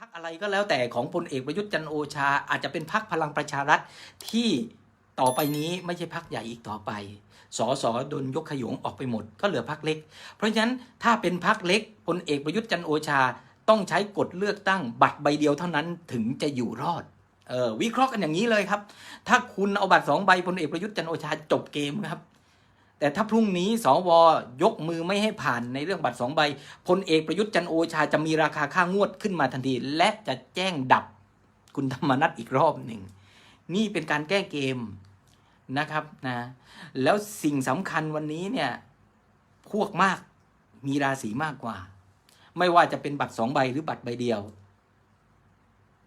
พักอะไรก็แล้วแต่ของพลเอกประยุทธ์จันโอชา อาจจะเป็นพักพลังประชารัฐที่ต่อไปนี้ไม่ใช่พักใหญ่อีกต่อไปสอสอโดนยกขยงออกไปหมด ก็เหลือพักเล็ก เพราะฉะนั้นถ้าเป็นพักเล็กพลเอกประยุทธ์จันโอชา ต้องใช้กฎเลือกตั้งบัตรใบเดียวเท่านั้นถึงจะอยู่รอดเออวิเคราะห์กันอย่างนี้เลยครับ ถ้าคุณเอาบัตรสองใบพลเอกประยุทธ์จันโอชาจบเกมครับ แต่ถ้าพรุ่งนี้สวยกมือไม่ให้ผ่านในเรื่องบัตรสองใบพลเอกประยุทธ์จันโอชาจะมีราคาค่างวดขึ้นมาทันที และจะแจ้งดับคุณธรรมนัฐอีกรอบหนึ่ง นี่เป็นการแก้เกมนะครับนะแล้วสิ่งสำคัญวันนี้เนี่ยพวกมากมีราศีมากกว่า ไม่ว่าจะเป็นบัตรสองใบหรือบัตรใบเดียว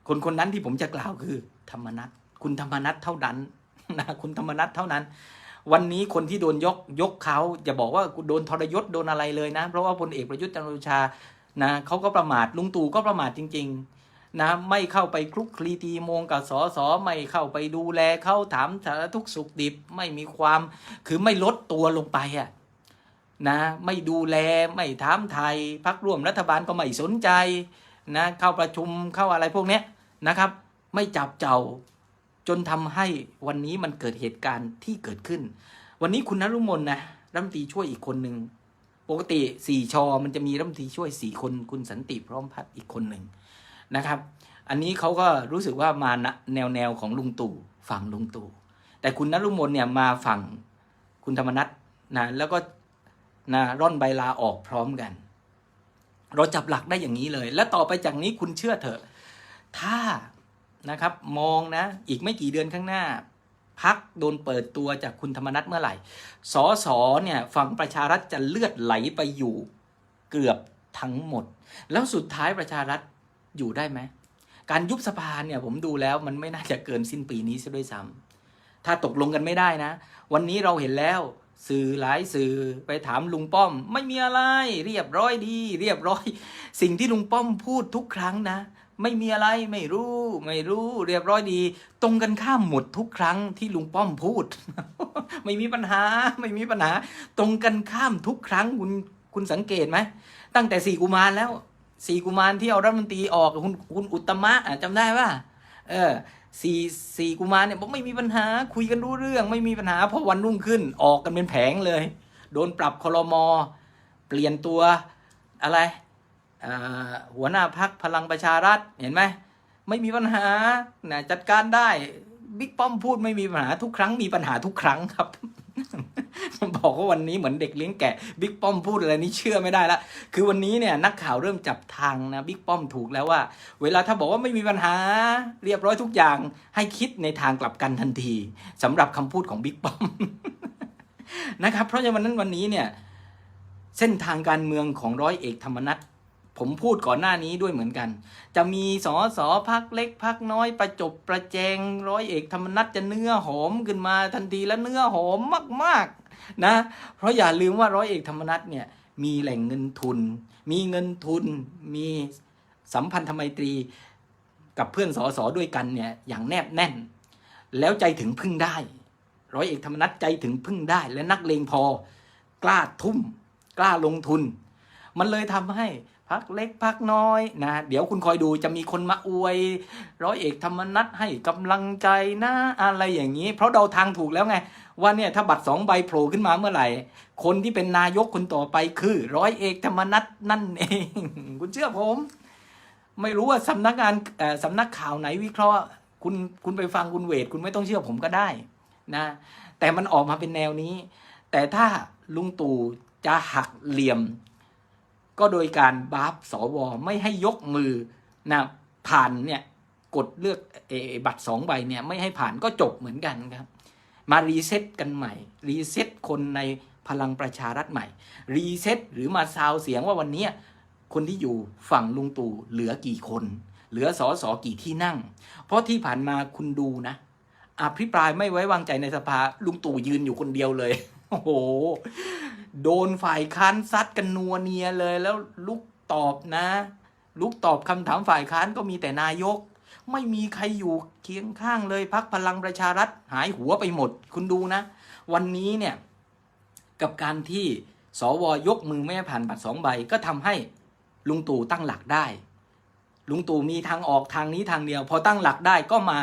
คนคนนั้นที่ผมจะกล่าวคือ ธรรมนัฐคุณธรรมนัฐเท่านั้นนะคุณธรรมนัฐเท่านั้น วันนี้คนที่โดนยกยกเขาอย่าบอกว่าโดนทรยศโดนอะไรเลยนะ เพราะว่าพลเอกประยุทธ์จันทร์โอชานะเขาก็ประมาทลุงตู่ก็ประมาทจริง ๆ นะ ไม่เข้าไปคลุกคลีตีโมงกับสอสอไม่เข้าไปดูแลเขาถามสารทุกสุขดิบไม่มีความคือไม่ลดตัวลงไปอะนะไม่ดูแลไม่ถามไทยพักร่วมรัฐบาลก็ไม่สนใจนะเข้าประชุมเข้าอะไรพวกนี้นะครับ ไม่จับเจ้า จนทำให้วันนี้มันเกิดเหตุการณ์ที่เกิดขึ้น วันนี้คุณนรุมนนะรัฐมนตรีช่วยอีกคนหนึ่งปกติสี่ชอมันจะมีรัฐมนตรีช่วยสี่คนคุณสันติพร้อมพัฒน์อีกคนหนึ่งนะครับ อันนี้เขาก็รู้สึกว่ามาแนวแนวของลุงตู่ฝั่งลุงตู่แต่คุณนรุมนเนี่ยมาฝั่งคุณธรรมนัฐนะแล้วก็นะร่อนใบลาออกพร้อมกัน เราจับหลักได้อย่างนี้เลย และต่อไปจากนี้คุณเชื่อเถอะ ถ้า นะครับ มองนะ อีกไม่กี่เดือนข้างหน้าพักโดนเปิดตัวจากคุณธรรมนัฐเมื่อไหร่ สอสอเนี่ยฝั่งประชารัฐจะเลือดไหลไปอยู่เกือบทั้งหมด แล้วสุดท้ายประชารัฐอยู่ได้ไหม การยุบสภาเนี่ยผมดูแล้วมันไม่น่าจะเกินสิ้นปีนี้ซะด้วยซ้ำถ้าตกลงกันไม่ได้นะ วันนี้เราเห็นแล้วสื่อหลายสื่อไปถามลุงป้อม ไม่มีอะไร เรียบร้อยดี เรียบร้อย สิ่งที่ลุงป้อมพูดทุกครั้งนะ ไม่มีอะไรไม่รู้ไม่รู้ เรียบร้อยดี ตรงกันข้ามหมดทุกครั้งที่ลุงป้อมพูด ไม่มีปัญหาไม่มีปัญหา ตรงกันข้ามทุกครั้งคุณคุณสังเกตไหมตั้งแต่สี่กุมารแล้วสี่กุมารที่เอารัฐมนตรีออกคุณคุณอุตมะอะจำได้ป่ะเออสี่สี่กุมารเนี่ยบอกไม่มีปัญหาคุยกันรู้เรื่อง ไม่มีปัญหาเพราะวันรุ่งขึ้นออกกันเป็นแผงเลย โดนปรับคลมอเปลี่ยนตัวอะไร หัวหน้าพักพลังประชารัฐเห็นไหมไม่มีปัญหานะจัดการได้บิ๊กป้อมพูดไม่มีปัญหาทุกครั้งมีปัญหาทุกครั้งครับบอกว่าวันนี้เหมือนเด็กเลี้ยงแกะบิ๊กป้อมพูดอะไรนี่เชื่อไม่ได้ละคือวันนี้เนี่ยนักข่าวเริ่มจับทางนะบิ๊กป้อมถูกแล้วว่า เวลาถ้าบอกว่าไม่มีปัญหาเรียบร้อยทุกอย่างให้คิดในทางกลับกันทันทีสำหรับคำพูดของบิ๊กป้อมนะครับ เพราะฉะนั้นวันนี้เนี่ยเส้นทางการเมืองของร้อยเอกธรรมนัฐ ผมพูดก่อนหน้านี้ด้วยเหมือนกัน จะมีสอสอพักเล็กพักน้อยประจบประแจงร้อยเอกธรรมนัฐจะเนื้อหอมขึ้นมาทันทีและเนื้อหอมมากๆนะ เพราะอย่าลืมว่าร้อยเอกธรรมนัฐเนี่ยมีแหล่งเงินทุน มีเงินทุน มีสัมพันธไมตรีกับเพื่อนสอสอด้วยกันเนี่ยอย่างแนบแน่น แล้วใจถึงพึ่งได้ ร้อยเอกธรรมนัฐใจถึงพึ่งได้ และนักเลงพอกล้าทุ่ม กล้าลงทุน มันเลยทำให้ พักเล็กพักน้อยนะเดี๋ยวคุณคอยดูจะมีคนมาอวย ร้อยเอกธรรมนัฐให้กำลังใจนะอะไรอย่างนี้ เพราะเราทางถูกแล้วไง ว่าเนี่ยถ้าบัตรสองใบโผล่ขึ้นมาเมื่อไหร่ คนที่เป็นนายกคนต่อไปคือ ร้อยเอกธรรมนัฐนั่นเอง คุณเชื่อผม ไม่รู้ว่าสำนักงานสำนักข่าวไหนวิเคราะห์ คุณคุณไปฟังคุณเวทคุณไม่ต้องเชื่อผมก็ได้นะ แต่มันออกมาเป็นแนวนี้ แต่ถ้าลุงตู่จะหักเหลี่ยม ก็โดยการบัฟสวไม่ให้ยกมือนะผ่านเนี่ยกดเลือกเออบัตรสองใบเนี่ยไม่ให้ผ่านก็จบเหมือนกันครับ มารีเซ็ตกันใหม่ รีเซ็ตคนในพลังประชารัฐใหม่ รีเซ็ตหรือมาซาวเสียงว่าวันนี้คนที่อยู่ฝั่งลุงตู่เหลือกี่คน เหลือสอสอกี่ที่นั่ง เพราะที่ผ่านมาคุณดูนะ อภิปรายไม่ไว้วางใจในสภาลุงตู่ยืนอยู่คนเดียวเลย โอ้โห โดนฝ่ายค้านซัดกันนัวเนียเลยแล้วลุกตอบนะ ลุกตอบคำถามฝ่ายค้านก็มีแต่นายก ไม่มีใครอยู่เคียงข้างเลยพักพลังประชารัฐหายหัวไปหมด คุณดูนะ วันนี้เนี่ย กับการที่สวยกมือไม่ผ่านบัตรสองใบก็ทำให้ลุงตู่ตั้งหลักได้ลุงตู่มีทางออกทางนี้ทางเดียว พอตั้งหลักได้ก็มา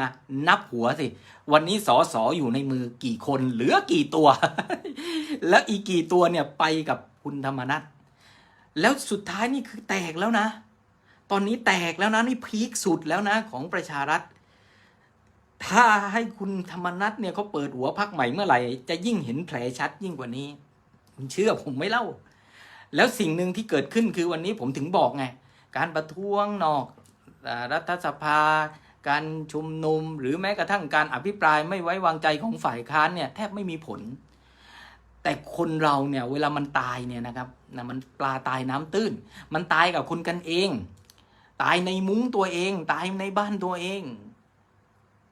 นับหัวสิ วันนี้สอสออยู่ในมือกี่คนเหลือกี่ตัว แล้วอีกกี่ตัวเนี่ยไปกับคุณธรรมนัฐแล้วสุดท้ายนี่คือแตกแล้วนะ ตอนนี้แตกแล้วนะนี่พีคสุดแล้วนะของประชารัฐ ถ้าให้คุณธรรมนัฐเนี่ยเขาเปิดหัวพักใหม่เมื่อไหร่ จะยิ่งเห็นแผลชัดยิ่งกว่านี้คุณเชื่อผมไม่เล่า แล้วสิ่งหนึ่งที่เกิดขึ้นคือวันนี้ผมถึงบอกไง การประท้วงนอกรัฐสภา การชุมนุม หรือแม้กระทั่งการอภิปรายไม่ไว้วางใจของฝ่ายค้านเนี่ยแทบไม่มีผล แต่คนเราเนี่ยเวลามันตายเนี่ยนะครับนะมันปลาตายน้ำตื้น มันตายกับคนกันเอง ตายในมุ้งตัวเอง ตายในบ้านตัวเอง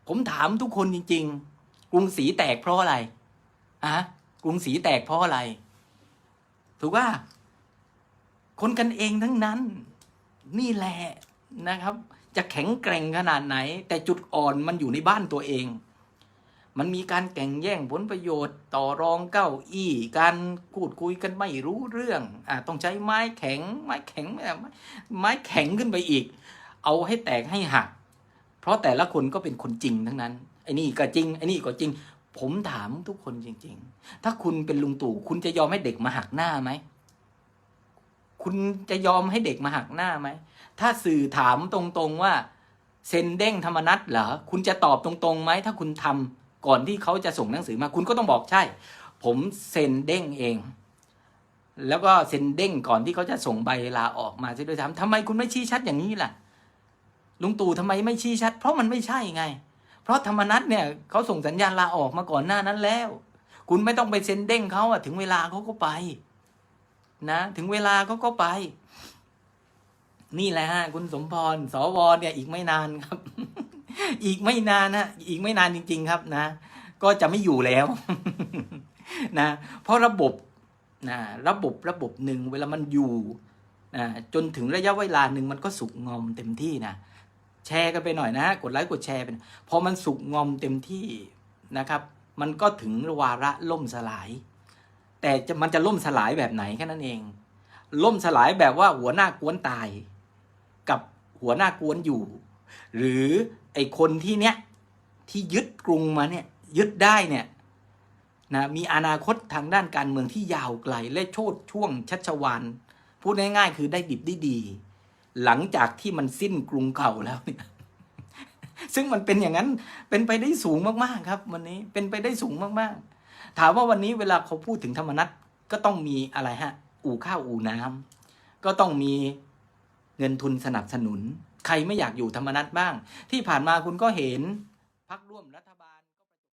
ผมถามทุกคนจริง ๆ กรุงศรีแตกเพราะอะไรอะกรุงศรีแตกเพราะอะไร ถูกว่า คนกันเองทั้งนั้น นี่แหละนะครับ จะแข็งแกร่งขนาดไหน แต่จุดอ่อนมันอยู่ในบ้านตัวเอง มันมีการแข่งแย่งผลประโยชน์ต่อรองเก้าอี้การพูดคุยกันไม่รู้เรื่องอ่าต้องใช้ไม้แข็ง ไม้แข็งไม้ไม้แข็งขึ้นไปอีก เอาให้แตกให้หัก เพราะแต่ละคนก็เป็นคนจริงทั้งนั้นไอ้นี่ก็จริงไอ้นี่ก็จริง ผมถามทุกคนจริง ๆ ถ้าคุณเป็นลุงตู่คุณจะยอมให้เด็กมาหักหน้าไหมคุณจะยอมให้เด็กมาหักหน้าไหมถ้าสื่อถามตรงๆว่าเซนเด้งธรรมนัตเหรอคุณจะตอบตรงๆไหมถ้าคุณทำ ก่อนที่เขาจะส่งหนังสือมาคุณก็ต้องบอกใช่ ผมเซ็นเด้งเอง แล้วก็เซ็นเด้งก่อนที่เขาจะส่งใบลาออกมาจะด้วยซ้ำทำไมคุณไม่ชี้ชัดอย่างนี้ล่ะลุงตู่ทำไมไม่ชี้ชัด เพราะมันไม่ใช่ไง เพราะธรรมนัตเนี่ยเขาส่งสัญญาณลาออกมาก่อนหน้านั้นแล้ว คุณไม่ต้องไปเซ็นเด้งเขาอะถึงเวลาเขาก็ไป นะ ถึงเวลาเขาก็ไป นี่แหละฮะคุณสมพรสวเนี่ยอีกไม่นานครับ อีกไม่นานนะอีกไม่นานจริง ๆ ครับนะ ก็จะไม่อยู่แล้วนะเพราะระบบนะระบบระบบหนึ่งเวลามันอยู่นะจนถึงระยะเวลาหนึ่งมันก็สุกงอมเต็มที่นะแชร์กันไปหน่อยนะกดไลค์กดแชร์ไปพอมันสุกงอมเต็มที่นะครับ มันก็ถึงวาระล่มสลาย แต่จะมันจะล่มสลายแบบไหนแค่นั้นเอง ล่มสลายแบบว่าหัวหน้ากวนตาย กับหัวหน้ากวนอยู่ หรือไอคนที่เนี้ยที่ยึดกรุงมาเนี่ยยึดได้เนี่ยนะมีอนาคตทางด้านการเมืองที่ยาวไกล และโชดช่วงชัชวานพูดง่ายๆ คือได้ดิบได้ดี หลังจากที่มันสิ้นกรุงเก่าแล้วเนี่ยซึ่งมันเป็นอย่างนั้นเป็นไปได้สูงมากๆครับ วันนี้เป็นไปได้สูงมากๆ ถามว่าวันนี้เวลาเขาพูดถึงธรรมนัตก็ต้องมีอะไรฮะ อู่ข้าวอู่น้ำก็ต้องมีเงินทุนสนับสนุน ใครไม่อยากอยู่ธรรมนัตบ้าง ที่ผ่านมาคุณก็เห็นพักร่วมรัฐบาล